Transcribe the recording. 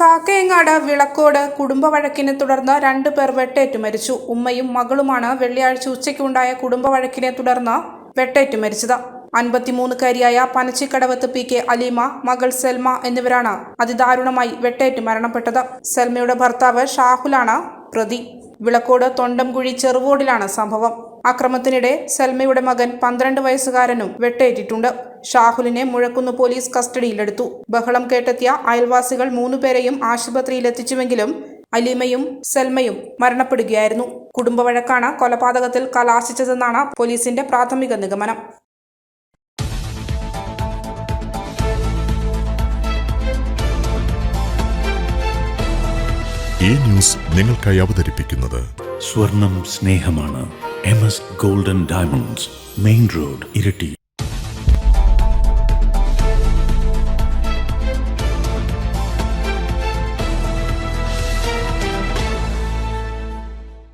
കാക്കയങ്ങാട് വിളക്കോട് കുടുംബവഴക്കിനെ തുടർന്ന് രണ്ടു പേർ വെട്ടേറ്റു മരിച്ചു. ഉമ്മയും മകളുമാണ് വെള്ളിയാഴ്ച ഉച്ചയ്ക്കുണ്ടായ കുടുംബവഴക്കിനെ തുടർന്ന് വെട്ടേറ്റു മരിച്ചത്. അൻപത്തിമൂന്നുകാരിയായ പനച്ചിക്കടവത്ത് പി കെ അലീമ മകൾ സെൽമ എന്നിവരാണ് അതിദാരുണമായി വെട്ടേറ്റു മരണപ്പെട്ടത്. സെൽമയുടെ ഭർത്താവ് ഷാഹുലാണ് പ്രതി. വിളക്കോട് തൊണ്ടംകുഴി ചെറുവോടിലാണ് സംഭവം. അക്രമത്തിനിടെ സെൽമയുടെ മകൻ പന്ത്രണ്ട് വയസ്സുകാരനും വെട്ടേറ്റിട്ടുണ്ട്. ഷാഹുലിനെ മുഴക്കുന്ന് പോലീസ് കസ്റ്റഡിയിലെടുത്തു. ബഹളം കേട്ടെത്തിയ അയൽവാസികൾ മൂന്നുപേരെയും ആശുപത്രിയിലെത്തിച്ചുവെങ്കിലും അലീമയും സെൽമയും മരണപ്പെടുകയായിരുന്നു. കുടുംബവഴക്കാണ് കൊലപാതകത്തിൽ കലാശിച്ചതെന്നാണ് പോലീസിന്റെ പ്രാഥമിക നിഗമനം. ഈ ന്യൂസ് നിങ്ങൾക്കായി അവതരിപ്പിക്കുന്നത് സ്വർണം സ്നേഹമാണ്. M S golden diamonds main road Iritty.